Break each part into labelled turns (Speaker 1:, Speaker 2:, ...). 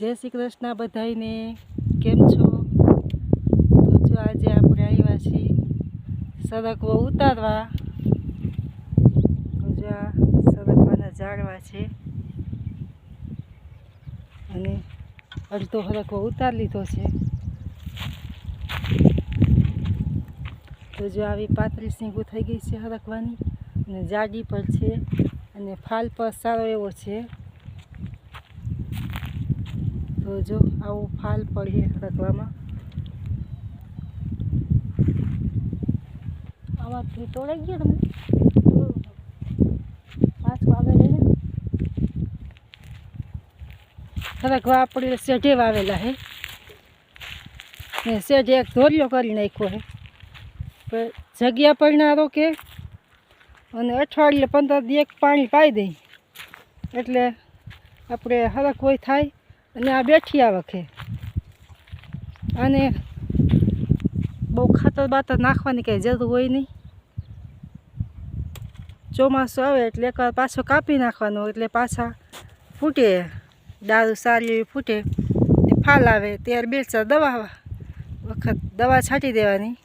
Speaker 1: જય શ્રી કૃષ્ણ બધાઈને કેમ છો? તો જો આજે આપણે આવ્યા છીએ સરગવો ઉતારવા. જો આ સરગવાના ઝાડવા છે. અને અડધો હરકવો ઉતાર લીધો છે. તો જો આવી પાતળી સીંગું થઈ ગઈ છે હરકવાની અને જાડી પર છે. અને ફાલ પર સારો એવો છે. તો જો આવું ફાલ પડીએ રખવામાં આવા તોડાઈ ગયો તમને? પાછું આગળ લઈને રખવા આપણે સેઢે વાવેલા હે. ને સેઢે એક ધોરિયો કરી નાખ્યો હે. પણ જગ્યા પડનારો કે અને અઠવાડિયે પંદર દી એક પાણી પાઈ દઈ. એટલે આપણે હરખ હોય થાય. અને આ બેઠી આ વખે. અને બહુ ખાતર બાતર નાખવાની કંઈ જરૂર હોય નહીં. ચોમાસું આવે એટલે એકવાર પાછો કાપી નાખવાનો, એટલે પાછા ફૂટે, દારૂ સારી એવી ફૂટે ફાલ આવે, ત્યારે બે ચાર દવા વખત દવા છાંટી દેવાની.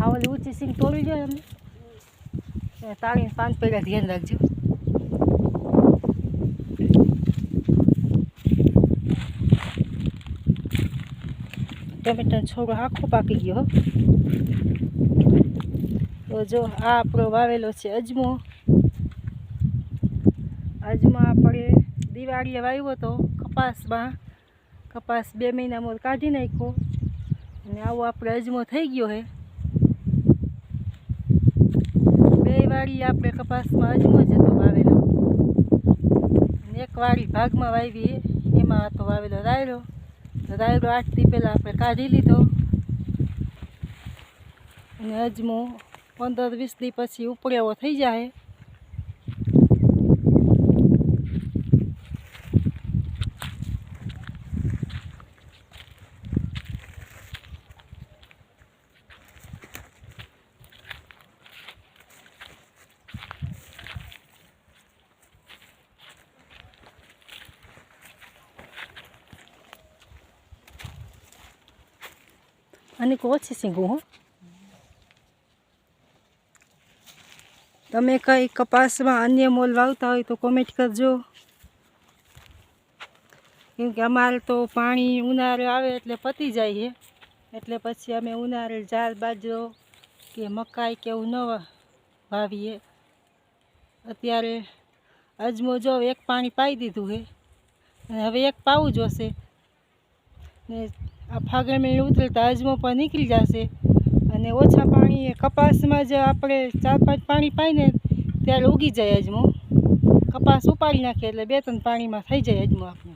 Speaker 1: આ ઓલી ઊંચી સિંગ તોડી જાય એ તાળીને પાન પહેલાં ધ્યાન રાખજો. ટમેટાનો છોડો આખો પાકી ગયો તો જો આ આપણો વાવેલો છે અજમો. અજમો આપણે દિવાળીએ વાવ્યો હતો કપાસમાં, કપાસ બે મહિનામાં કાઢી નાખ્યો. અને આવો આપણે અજમો થઈ ગયો હે. બે વાળી આપણે કપાસમાં અજમો જ હતો વાવેલો. એક વાળી ભાગમાં વાવી, એમાં હતો વાવેલો રાયડો. તો રાયડો આઠથી પહેલાં આપણે કાઢી લીધો. અને અજમો પંદર વીસ દી પછી ઉપડેવો થઈ જાય. અને ઓછી સીંગું હો. તમે કંઈ કપાસમાં અન્ય મોલ વાવતા હોય તો કોમેન્ટ કરજો. કેમ કે અમારે તો પાણી ઉનાળે આવે એટલે પતી જાય છે. એટલે પછી અમે ઉનાળે ઝાડ બાજરો કે મકાઈ કે એવું ન વાવીએ. અત્યારે અજમો જો એક પાણી પાઈ દીધું છે. અને હવે એક પાવું જોશે ને આ ફાગણ મહિને ઉતરતા અજમો પણ નીકળી જશે. અને ઓછા પાણી કપાસમાં જ આપણે ચાર પાંચ પાણી પાઈને ત્યારે ઉગી જાય અજમો કપાસ ઉપાડી નાખીએ એટલે બે ત્રણ પાણીમાં થઈ જાય અજમો આપણે.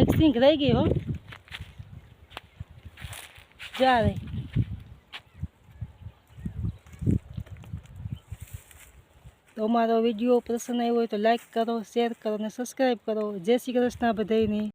Speaker 1: એક સિંક રહી ગઈ હો. જા રહી તો અમારો વીડિયો પસંદ આવ્યો હોય તો લાઈક કરો શેર કરો અને સબસ્ક્રાઈબ કરો. જય શ્રી કૃષ્ણ બધાયને.